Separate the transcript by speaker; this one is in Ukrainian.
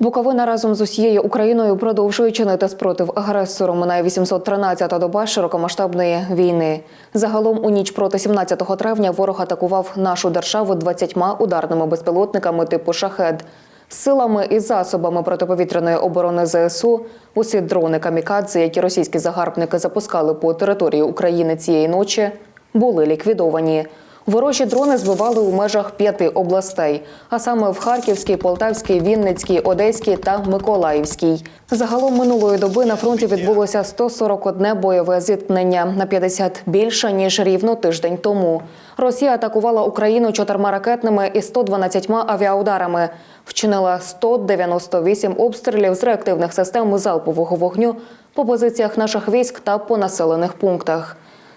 Speaker 1: Буковина разом з усією Україною продовжує чинити спротив агресору. Минає 813-та доба широкомасштабної війни. Загалом у ніч проти 17 травня ворог атакував нашу державу 20 ударними безпілотниками типу «Шахед». Силами і засобами протиповітряної оборони ЗСУ усі дрони камікадзе, які російські загарбники запускали по території України цієї ночі, були ліквідовані. Ворожі дрони збивали у межах п'яти областей, а саме в Харківській, Полтавській, Вінницькій, Одеській та Миколаївській. Загалом минулої доби на фронті відбулося 141 бойове зіткнення на 50 більше ніж рівно тиждень тому. Росія атакувала Україну чотирма ракетними і 112 авіаударами. Вчинила 198 обстрілів з реактивних систем залпового вогню по позиціях наших військ та по населених пунктах.